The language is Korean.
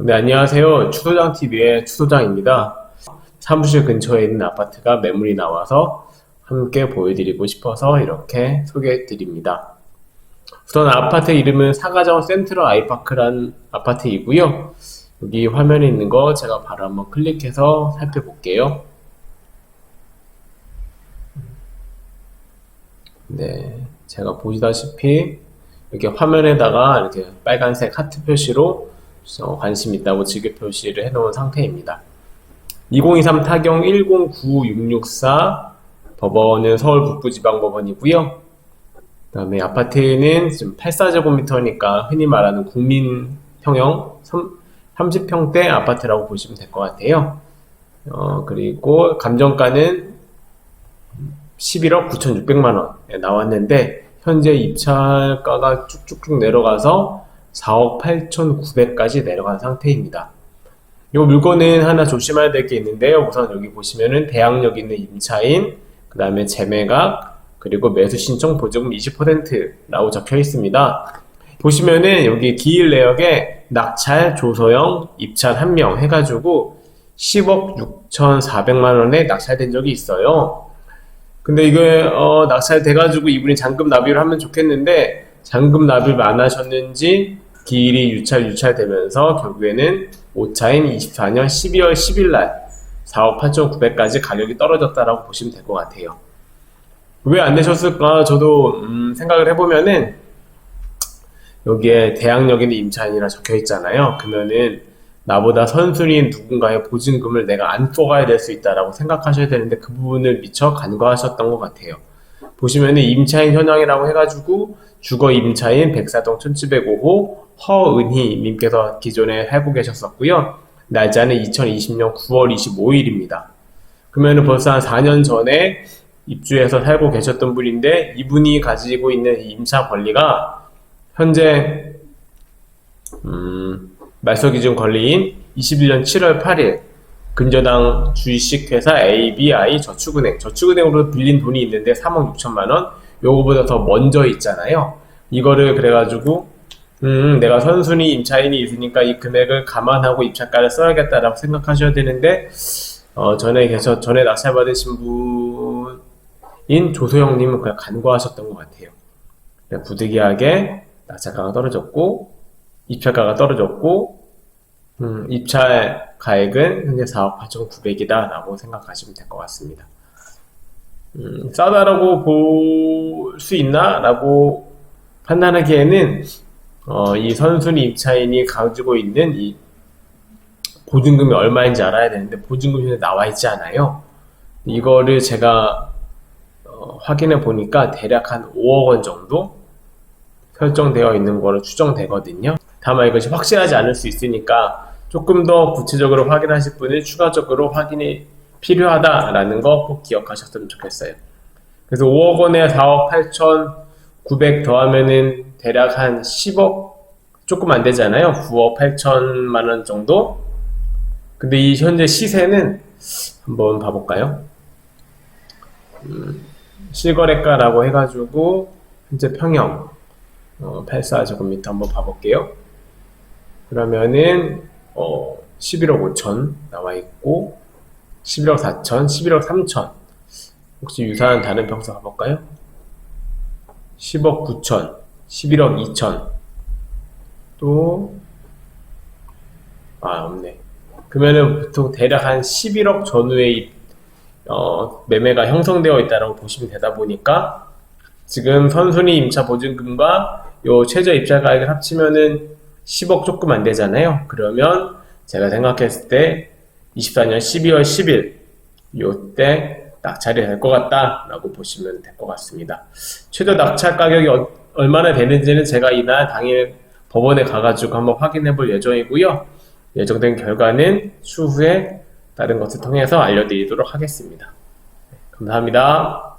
네, 안녕하세요. 추도장TV의 추도장입니다. 사무실 근처에 있는 아파트가 매물이 나와서 함께 보여드리고 싶어서 이렇게 소개해드립니다. 우선 아파트 이름은 사가정 센트럴 아이파크란 아파트이고요. 여기 화면에 있는 거 제가 바로 한번 클릭해서 살펴볼게요. 네, 제가 보시다시피 이렇게 화면에다가 이렇게 빨간색 하트 표시로 어, 관심 있다고 지급 표시를 해놓은 상태입니다. 2023 타경 109664 법원은 서울 북부지방법원이고요. 그다음에 아파트는 지금 84제곱미터니까 흔히 말하는 국민형형 30평대 아파트라고 보시면 될 것 같아요. 어, 그리고 감정가는 11억 9,600만 원에 나왔는데 현재 입찰가가 쭉쭉쭉 내려가서 4억 8,900까지 내려간 상태입니다. 이 물건은 하나 조심해야 될 게 있는데요. 우선 여기 보시면은 대항력 있는 임차인, 그 다음에 재매각, 그리고 매수 신청 보증금 20%라고 적혀 있습니다. 보시면은 여기 기일 내역에 낙찰 조소형 입찰 한 명 해가지고 10억 6,400만 원에 낙찰된 적이 있어요. 근데 이게 어, 낙찰 돼가지고 이분이 잔금 납입을 하면 좋겠는데 잔금 납입을 안 하셨는지 기일이 유찰 유찰되면서 결국에는 5차인 24년 12월 10일 날 4억 8,900까지 가격이 떨어졌다라고 보시면 될 것 같아요. 왜안 내셨을까? 저도 음, 생각을 해보면은 여기에 대학역에는 임차인이라 적혀 있잖아요. 그러면은 나보다 선순위인 누군가의 보증금을 내가 안 쏘가야 될 수 있다라고 생각하셔야 되는데 그 부분을 미처 간과하셨던 것 같아요. 보시면은 임차인 현황이라고 해가지고 주거 임차인 백사동 1705호 허은희 님께서 기존에 살고 계셨었고요. 날짜는 2020년 9월 25일입니다. 그러면은 벌써 한 4년 전에 입주해서 살고 계셨던 분인데 이분이 가지고 있는 임차 권리가 현재 음, 말소 기준 권리인 21년 7월 8일 근저당 주식회사 ABI 저축은행 저축은행으로 빌린 돈이 있는데 3억 6천만 원 요거보다 더 먼저 있잖아요. 이거를 그래가지고 음, 내가 선순위 임차인이 있으니까 이 금액을 감안하고 입찰가를 써야겠다라고 생각하셔야 되는데, 어, 전에 계셔, 전에 낙찰 받으신 분인 조소영님은 그냥 간과하셨던 것 같아요. 그냥 부득이하게 낙찰가가 떨어졌고, 입찰가가 떨어졌고, 음, 입찰 가액은 현재 4억 8,900이다 라고 생각하시면 될 것 같습니다. 음, 싸다라고 볼 수 있나? 라고 판단하기에는 어, 이 선순위 입차인이 가지고 있는 이 보증금이 얼마인지 알아야 되는데 보증금이 나와 있지 않아요. 이거를 제가 어, 확인해 보니까 대략 한 5억 원 정도 설정되어 있는 거로 추정되거든요. 다만 이것이 확실하지 않을 수 있으니까 조금 더 구체적으로 확인하실 분은 추가적으로 확인이 필요하다라는 거 꼭 기억하셨으면 좋겠어요. 그래서 5억 원에 4억 8천 900 더하면은 대략 한 10억 조금 안 되잖아요. 9억 8천만 원 정도. 근데 이 현재 시세는 한번 봐볼까요? 음, 실거래가라고 해가지고 현재 평형 어, 84제곱미터 한번 봐볼게요. 그러면은 어, 11억 5천 나와 있고 11억 4천, 11억 3천 혹시 유사한 다른 평수 가볼까요? 10억 9천 11억 2천 또 아, 없네. 그러면은 보통 대략 한 11억 전후에 어, 매매가 형성되어 있다고 보시면 되다 보니까 지금 선순위 임차 보증금과 요 최저 입찰 가액을 합치면은 10억 조금 안 되잖아요. 그러면 제가 생각했을 때 24년 12월 10일 요때 낙찰이 될 것 같다라고 보시면 될 것 같습니다. 최저 낙찰 가격이 어, 얼마나 되는지는 제가 이날 당일 법원에 가가지고 한번 확인해 볼 예정이고요. 예정된 결과는 추후에 다른 것을 통해서 알려드리도록 하겠습니다. 네, 감사합니다.